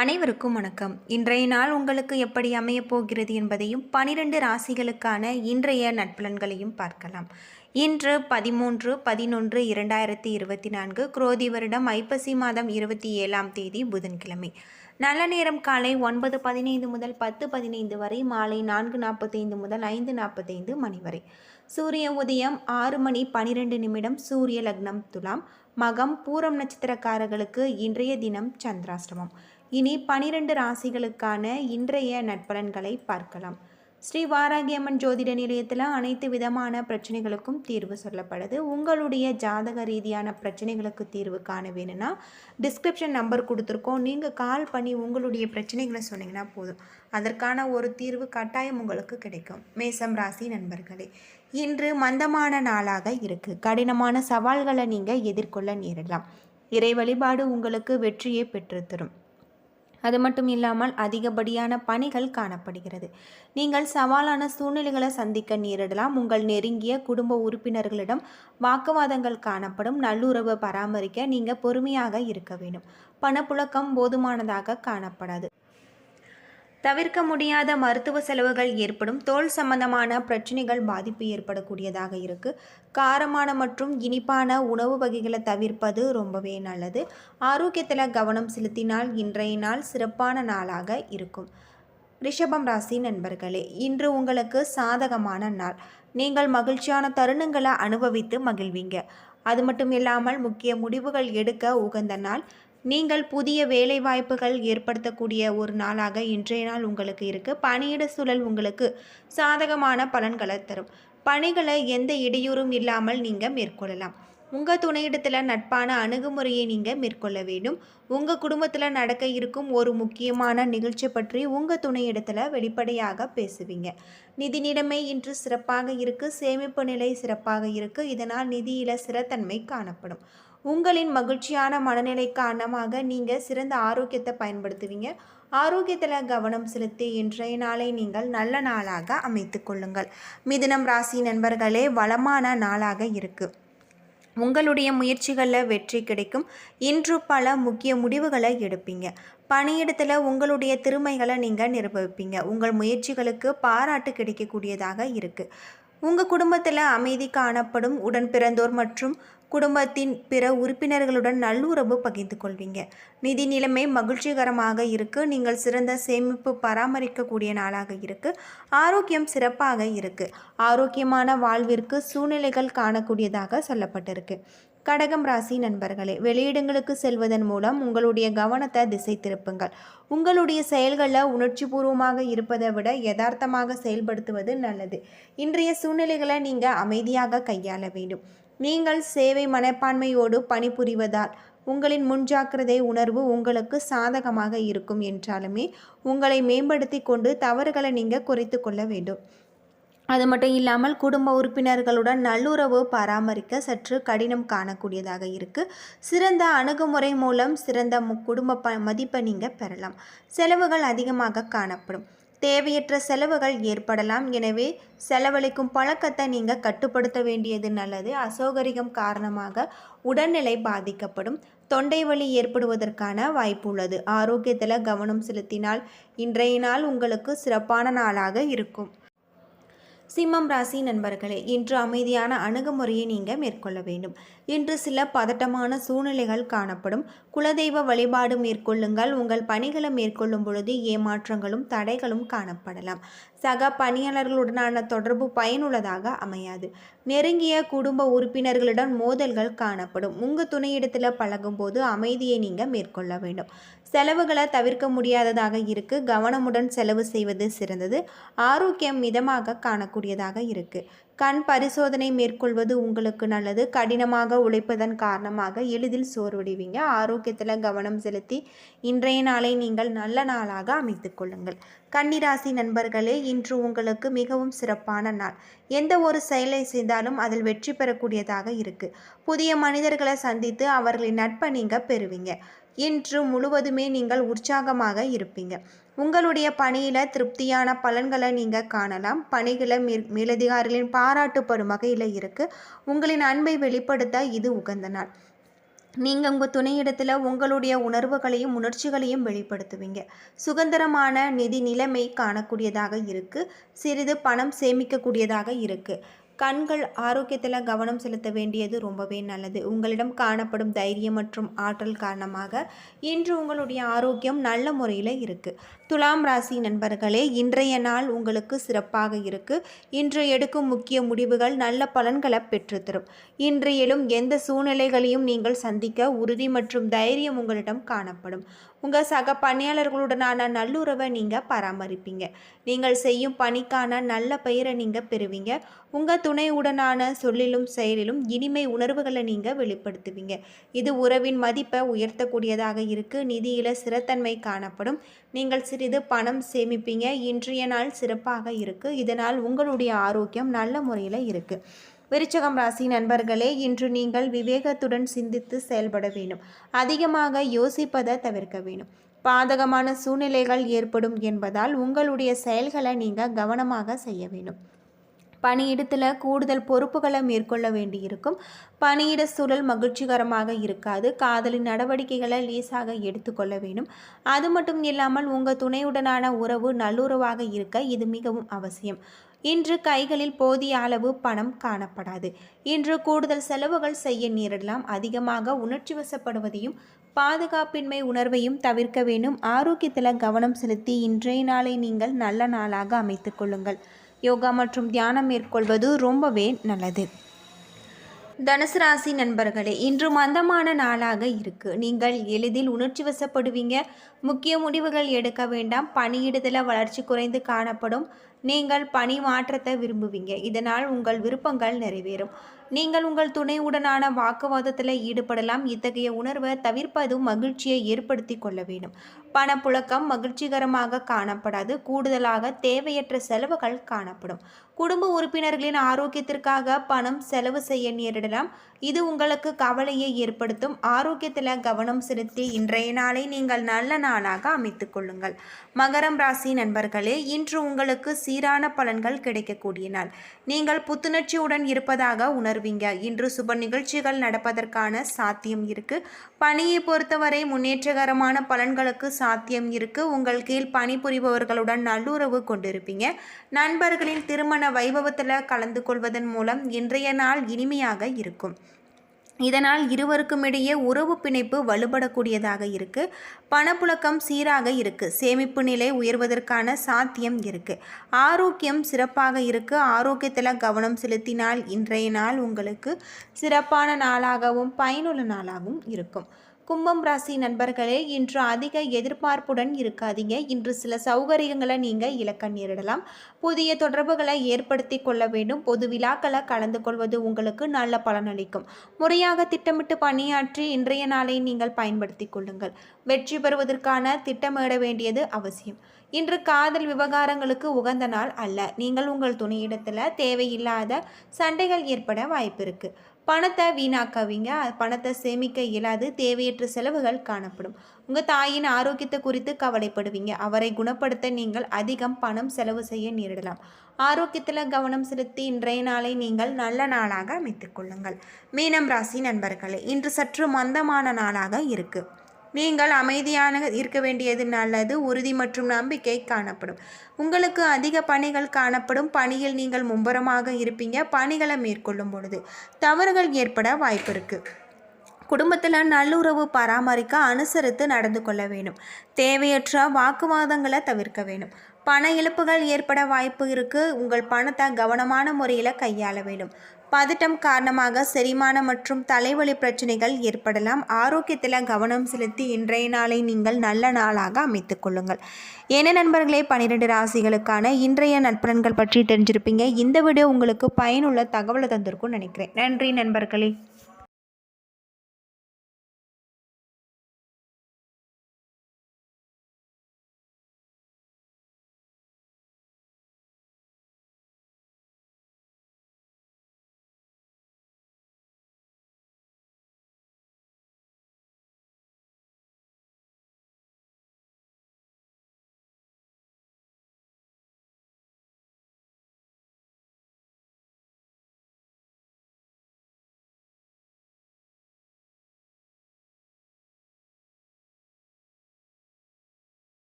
அனைவருக்கும் வணக்கம். இன்றைய நாள் உங்களுக்கு எப்படி அமையப் போகிறது என்பதையும் பனிரெண்டு ராசிகளுக்கான இன்றைய நட்பலன்களையும் பார்க்கலாம். இன்று பதிமூன்று பதினொன்று இரண்டாயிரத்தி இருபத்தி நான்கு குரோதி வருடம் ஐப்பசி மாதம் இருபத்தி ஏழாம் தேதி புதன்கிழமை. நல்ல நேரம் காலை ஒன்பது பதினைந்து முதல் பத்து பதினைந்து வரை மாலை நான்கு நாற்பத்தைந்து முதல் ஐந்து நாற்பத்தைந்து மணி வரை. சூரிய உதயம் ஆறு மணி பனிரெண்டு நிமிடம் சூரிய லக்னம் துலாம். மகம் பூரம் நட்சத்திரக்காரர்களுக்கு இன்றைய தினம் சந்திராஷ்டமம். இனி பனிரெண்டு ராசிகளுக்கான இன்றைய நட்பலன்களை பார்க்கலாம். ஸ்ரீ வாராகியம்மன் ஜோதிட நிலையத்தில் அனைத்து விதமான பிரச்சனைகளுக்கும் தீர்வு சொல்லப்படுது. உங்களுடைய ஜாதக ரீதியான பிரச்சனைகளுக்கு தீர்வு காண வேணும்னா டிஸ்கிரிப்ஷன் நம்பர் கொடுத்துருக்கோம். நீங்கள் கால் பண்ணி உங்களுடைய பிரச்சனைகளை சொன்னீங்கன்னா போதும். அதற்கான ஒரு தீர்வு கட்டாயம் உங்களுக்கு கிடைக்கும். மேசம் ராசி நண்பர்களே இன்று மந்தமான நாளாக இருக்குது கடினமான சவால்களை நீங்கள் எதிர்கொள்ள நேரலாம் இறை வழிபாடு உங்களுக்கு வெற்றியை பெற்றுத்தரும். அது மட்டும் இல்லாமல் அதிகப்படியான பணிகள் காணப்படுகிறது. நீங்கள் சவாலான சூழ்நிலைகளை சந்திக்க நேரிடலாம். உங்கள் நெருங்கிய குடும்ப உறுப்பினர்களிடம் வாக்குவாதங்கள் காணப்படும். நல்லுறவை பராமரிக்க நீங்கள் பொறுமையாக இருக்க வேண்டும். பணப்புழக்கம் போதுமானதாக காணப்படாது. தவிர்க்க முடியாத மருத்துவ செலவுகள் ஏற்படும் தோல் சம்பந்தமான பிரச்சனைகள் பாதிப்பு ஏற்படக்கூடியதாக இருக்குது காரமான மற்றும் இனிப்பான உணவு வகைகளை தவிர்ப்பது ரொம்பவே நல்லது. ஆரோக்கியத்தில் கவனம் செலுத்தினால் இன்றைய நாள் சிறப்பான நாளாக இருக்கும். ரிஷபம் ராசி நண்பர்களே இன்று உங்களுக்கு சாதகமான நாள். நீங்கள் மகிழ்ச்சியான தருணங்களை அனுபவித்து மகிழ்வீங்க. அது மட்டும் இல்லாமல் முக்கிய முடிவுகள் எடுக்க உகந்த நாள். நீங்கள் புதிய வேலை வாய்ப்புகள் ஏற்படுத்தக்கூடிய ஒரு நாளாக இன்றைய நாள் உங்களுக்கு இருக்குது பணியிட சூழல் உங்களுக்கு சாதகமான பலன்களை தரும். பணிகளை எந்த இடையூறும் இல்லாமல் நீங்கள் மேற்கொள்ளலாம். உங்கள் துணையிடத்தில் நட்பான அணுகுமுறையை நீங்கள் மேற்கொள்ள வேண்டும். உங்கள் குடும்பத்தில் நடக்க இருக்கும் ஒரு முக்கியமான நிகழ்ச்சி பற்றி உங்கள் துணையிடத்தில் வெளிப்படையாக பேசுவீங்க. நிதி நிலைமை இன்று சிறப்பாக இருக்குது சேமிப்பு நிலை சிறப்பாக இருக்குது இதனால் நிதியில் சிறத்தன்மை காணப்படும். உங்களின் மகிழ்ச்சியான மனநிலை காரணமாக நீங்கள் சிறந்த ஆரோக்கியத்தை பயன்படுத்துவீங்க. ஆரோக்கியத்தில் கவனம் செலுத்தி இன்றைய நாளை நீங்கள் நல்ல நாளாக அமைத்து கொள்ளுங்கள். மிதுனம் ராசி நண்பர்களே வளமான நாளாக இருக்குது உங்களுடைய முயற்சிகளில் வெற்றி கிடைக்கும். இன்று பல முக்கிய முடிவுகளை எடுப்பீங்க. பணியிடத்தில் உங்களுடைய திறமைகளை நீங்கள் நிரூபிப்பீங்க. உங்கள் முயற்சிகளுக்கு பாராட்டு கிடைக்கக்கூடியதாக இருக்குது உங்கள் குடும்பத்தில் அமைதி காணப்படும். உடன் பிறந்தோர் மற்றும் குடும்பத்தின் பிற உறுப்பினர்களுடன் நல்லுறவு பகிர்ந்து கொள்வீங்க நிதி நிலைமை மகிழ்ச்சிகரமாக இருக்கு. நீங்கள் சிறந்த சேமிப்பு பராமரிக்கக்கூடிய நாளாக இருக்கு. ஆரோக்கியம் சிறப்பாக இருக்கு. ஆரோக்கியமான வாழ்விற்கு சூழ்நிலைகள் காணக்கூடியதாக சொல்லப்பட்டிருக்கு. கடகம் ராசி நண்பர்களே வெளியிடங்களுக்கு செல்வதன் மூலம் உங்களுடைய கவனத்தை திசை திருப்புங்கள். உங்களுடைய செயல்களில் உணர்ச்சி பூர்வமாக இருப்பதை விட யதார்த்தமாக செயல்படுத்துவது நல்லது. இன்றைய சூழ்நிலைகளை நீங்கள் அமைதியாக கையாள வேண்டும். நீங்கள் சேவை மனப்பான்மையோடு பணிபுரிவதால் உங்களின் முன்ஜாக்கிரதை உணர்வு உங்களுக்கு சாதகமாக இருக்கும் என்றாலுமே உங்களை மேம்படுத்தி கொண்டு தவறுகளை நீங்கள் குறைத்து கொள்ள வேண்டும். அது மட்டும் இல்லாமல் குடும்ப உறுப்பினர்களுடன் நல்லுறவு பராமரிக்க சற்று கடினம் காணக்கூடியதாக இருக்குது சிறந்த அணுகுமுறை மூலம் சிறந்த குடும்ப ப மதிப்பை நீங்கள் பெறலாம். செலவுகள் அதிகமாக காணப்படும். தேவையற்ற செலவுகள் ஏற்படலாம். எனவே செலவழிக்கும் பழக்கத்தை நீங்கள் கட்டுப்படுத்த வேண்டியது நல்லது. அசௌகரியம் காரணமாக உடல்நிலை பாதிக்கப்படும். தொண்டை வலி ஏற்படுவதற்கான வாய்ப்பு உள்ளது. ஆரோக்கியத்தில் கவனம் செலுத்தினால் இன்றைய நாள் உங்களுக்கு சிறப்பான நாளாக இருக்கும். சிம்மம் ராசி நண்பர்களே இன்று அமைதியான அணுகுமுறையை நீங்கள் மேற்கொள்ள வேண்டும். இன்று சில பதட்டமான சூழ்நிலைகள் காணப்படும். குலதெய்வ வழிபாடு மேற்கொள்ளுங்கள். உங்கள் பணிகளை மேற்கொள்ளும் பொழுது ஏமாற்றங்களும் தடைகளும் காணப்படலாம். சக பணியாளர்களுடனான தொடர்பு பயனுள்ளதாக அமையாது. நெருங்கிய குடும்ப உறுப்பினர்களுடன் மோதல்கள் காணப்படும். உங்கள் துணையிடத்தில் பழகும்போது அமைதியை நீங்கள் மேற்கொள்ள வேண்டும். செலவுகளை தவிர்க்க முடியாததாக இருக்கு. கவனமுடன் செலவு செய்வது சிறந்தது. ஆரோக்கியம் மிதமாக காணக்கூடியதாக இருக்குது கண் பரிசோதனை மேற்கொள்வது உங்களுக்கு நல்லது. கடினமாக உழைப்பதன் காரணமாக எளிதில் சோர்வடைவீங்க. ஆரோக்கியத்தில் கவனம் செலுத்தி இன்றைய நாளை நீங்கள் நல்ல நாளாக அமைத்து கொள்ளுங்கள். கன்னிராசி நண்பர்களே இன்று உங்களுக்கு மிகவும் சிறப்பான நாள். எந்த ஒரு செயலை செய்தாலும் அதில் வெற்றி பெறக்கூடியதாக இருக்குது புதிய மனிதர்களை சந்தித்து அவர்களின் நட்பை நீங்கள் பெறுவீங்க. இன்று முழுவதுமே நீங்கள் உற்சாகமாக இருப்பீங்க. உங்களுடைய பணியில் திருப்தியான பலன்களை நீங்கள் காணலாம். பணிகளை மே மேலதிகாரிகளின் பாராட்டுப்படும் வகையில் இருக்குது உங்களின் அன்பை வெளிப்படுத்த இது உகந்த நாள். நீங்கள் உங்கள் துணையிடத்தில் உங்களுடைய உணர்வுகளையும் உணர்ச்சிகளையும் வெளிப்படுத்துவீங்க. சுதந்திரமான நிதி நிலைமை காணக்கூடியதாக இருக்குது சிறிது பணம் சேமிக்கக்கூடியதாக இருக்குது கண்கள் ஆரோக்கியத்தில் கவனம் செலுத்த வேண்டியது ரொம்பவே நல்லது. உங்களிடம் காணப்படும் தைரியம் மற்றும் ஆற்றல் காரணமாக இன்று உங்களுடைய ஆரோக்கியம் நல்ல முறையில் இருக்குது துலாம் ராசி நண்பர்களே இன்றைய நாள் உங்களுக்கு சிறப்பாக இருக்குது இன்று எடுக்கும் முக்கிய முடிவுகள் நல்ல பலன்களை பெற்றுத்தரும். இன்று எழும் எந்த சூழ்நிலைகளையும் நீங்கள் சந்திக்க உறுதி மற்றும் தைரியம் உங்களிடம் காணப்படும். உங்கள் சக பணியாளர்களுடனான நல்லுறவை நீங்கள் பராமரிப்பீங்க. நீங்கள் செய்யும் பணிக்கான நல்ல பெயரை நீங்கள் பெறுவீங்க. உங்கள் துணையுடனான சொல்லிலும் செயலிலும் இனிமை உணர்வுகளை நீங்கள் வெளிப்படுத்துவீங்க. இது உறவின் மதிப்பை உயர்த்தக்கூடியதாக இருக்குது நிதியில் சிறத்தன்மை காணப்படும். நீங்கள் சிறிது பணம் சேமிப்பீங்க. இன்றைய நாள் சிறப்பாக இருக்குது இதனால் உங்களுடைய ஆரோக்கியம் நல்ல முறையில் இருக்குது விருச்சகம் ராசி நண்பர்களே இன்று நீங்கள் விவேகத்துடன் சிந்தித்து செயல்பட வேண்டும். அதிகமாக யோசிப்பதை தவிர்க்க வேண்டும். பாதகமான சூழ்நிலைகள் ஏற்படும் என்பதால் உங்களுடைய செயல்களை நீங்கள் கவனமாக செய்ய வேண்டும். பணியிடத்தில் கூடுதல் பொறுப்புகளை மேற்கொள்ள வேண்டியிருக்கும். பணியிட சூழல் மகிழ்ச்சிகரமாக இருக்காது. காதலின் நடவடிக்கைகளை லேசாக எடுத்துக்கொள்ள வேண்டும். அது மட்டும் இல்லாமல் உங்கள் துணையுடனான உறவு நல்லுறவாக இருக்க இது மிகவும் அவசியம். இன்று கைகளில் போதிய அளவு பணம் காணப்படாது. இன்று கூடுதல் செலவுகள் செய்ய நேரிடலாம். அதிகமாக உணர்ச்சி வசப்படுவதையும் பாதுகாப்பின்மை உணர்வையும் தவிர்க்க வேண்டும். ஆரோக்கியத்தில் கவனம் செலுத்தி இன்றைய நாளை நீங்கள் நல்ல நாளாக அமைத்துக் கொள்ளுங்கள். யோகா மற்றும் தியானம் மேற்கொள்வது ரொம்பவே நல்லது. தனுசு ராசி நண்பர்களே இன்று மந்தமான நாளாக இருக்கு. நீங்கள் எளிதில் உணர்ச்சி வசப்படுவீங்க. முக்கிய முடிவுகள் எடுக்க வேண்டாம். பணியிடுதல வளர்ச்சி குறைந்து காணப்படும். நீங்கள் பணி மாற்றத்தை விரும்புவீங்க. இதனால் உங்கள் விருப்பங்கள் நிறைவேறும். நீங்கள் உங்கள் துணையுடனான வாக்குவாதத்தில் ஈடுபடலாம். இத்தகைய உணர்வை தவிர்ப்பதும் மகிழ்ச்சியை ஏற்படுத்தி கொள்ள வேண்டும். பணப்புழக்கம் மகிழ்ச்சிகரமாக காணப்படாது. கூடுதலாக தேவையற்ற செலவுகள் காணப்படும். குடும்ப உறுப்பினர்களின் ஆரோக்கியத்திற்காக பணம் செலவு செய்ய நேரிடலாம். இது உங்களுக்கு கவலையை ஏற்படுத்தும். ஆரோக்கியத்தில் கவனம் செலுத்தி இன்றைய நாளை நீங்கள் நல்ல நாளாக அமைத்துக் கொள்ளுங்கள். மகரம் ராசி நண்பர்களே இன்று உங்களுக்கு சீரான பலன்கள் கிடைக்கக்கூடிய நாள். நீங்கள் புத்துணர்ச்சியுடன் இருப்பதாக உணர்வீங்க இன்று சுப நிகழ்ச்சிகள் நடப்பதற்கான சாத்தியம் இருக்கு. பணியை பொறுத்தவரை முன்னேற்றகரமான பலன்களுக்கு சாத்தியம் இருக்கு. உங்கள் கீழ் பணிபுரிபவர்களுடன் நல்லுறவு கொண்டிருப்பீங்க. நண்பர்களின் திருமண வைபவத்தில் கலந்து கொள்வதன் மூலம் இன்றைய நாள் இனிமையாக இருக்கும். இதனால் இருவருக்கும் இடையே உறவு பிணைப்பு வலுப்படக்கூடியதாக இருக்கு. பணப்புழக்கம் சீராக இருக்கு. சேமிப்பு நிலை உயர்வதற்கான சாத்தியம் இருக்கு. ஆரோக்கியம் சிறப்பாக இருக்கு. ஆரோக்கியத்தில் கவனம் செலுத்தினால் இன்றைய நாள் உங்களுக்கு சிறப்பான நாளாகவும் பயனுள்ள நாளாகவும் இருக்கும். கும்பம் ராசி நண்பர்களே இன்று அதிக எதிர்பார்ப்புடன் இருக்காதீங்க. இன்று சில சௌகரியங்களை நீங்கள் இழக்க நேரிடலாம். புதிய தொடர்புகளை ஏற்படுத்தி கொள்ள வேண்டும். பொது விழாக்களை கலந்து கொள்வது உங்களுக்கு நல்ல பலனளிக்கும் முறையாக திட்டமிட்டு பணியாற்றி இன்றைய நாளை நீங்கள் பயன்படுத்தி கொள்ளுங்கள். வெற்றி பெறுவதற்கான திட்டமிட வேண்டியது அவசியம். இன்று காதல் விவகாரங்களுக்கு உகந்த நாள் அல்ல. நீங்கள் உங்கள் துணையிடத்தில் தேவையில்லாத சண்டைகள் ஏற்பட வாய்ப்பு இருக்குது பணத்தை வீணாக்காவீங்க. பணத்தை சேமிக்க இயலாது. தேவையற்ற செலவுகள் காணப்படும். உங்கள் தாயின் ஆரோக்கியத்தை குறித்து கவலைப்படுவீங்க. அவரை குணப்படுத்த நீங்கள் அதிகம் பணம் செலவு செய்ய நேரிடலாம். ஆரோக்கியத்தில் கவனம் செலுத்தி இன்றைய நாளை நீங்கள் நல்ல நாளாக அமைத்துக்கொள்ளுங்கள் மீனம் ராசி நண்பர்களே இன்று சற்று மந்தமான நாளாக இருக்குது நீங்கள் அமைதியான இருக்க வேண்டியது நல்லது உறுதி மற்றும் நம்பிக்கை காணப்படும். உங்களுக்கு அதிக பணிகள் காணப்படும். பணியில் நீங்கள் மும்பரமாக இருப்பீங்க. பணிகளை மேற்கொள்ளும் பொழுது தவறுகள் ஏற்பட வாய்ப்பு இருக்குது குடும்பத்தில் நல்லுறவு பராமரிக்க அனுசரித்து நடந்து கொள்ள வேண்டும். தேவையற்ற வாக்குவாதங்களை தவிர்க்க வேண்டும். பண இழப்புகள் ஏற்பட வாய்ப்பு இருக்குது உங்கள் பணத்தை கவனமான முறையில் கையாள வேண்டும். பதட்டம் காரணமாக செரிமானம் மற்றும் தலைவலி பிரச்சனைகள் ஏற்படலாம். ஆரோக்கியத்தில் கவனம் செலுத்தி இன்றைய நாளை நீங்கள் நல்ல நாளாக அமைத்து கொள்ளுங்கள். என்ன நண்பர்களே பன்னிரெண்டு ராசிகளுக்கான இன்றைய நட்பலன்கள் பற்றி தெரிஞ்சிருப்பீங்க. இந்த வீடியோ உங்களுக்கு பயனுள்ள தகவலை தந்திருக்கும்னு நினைக்கிறேன். நன்றி நண்பர்களே.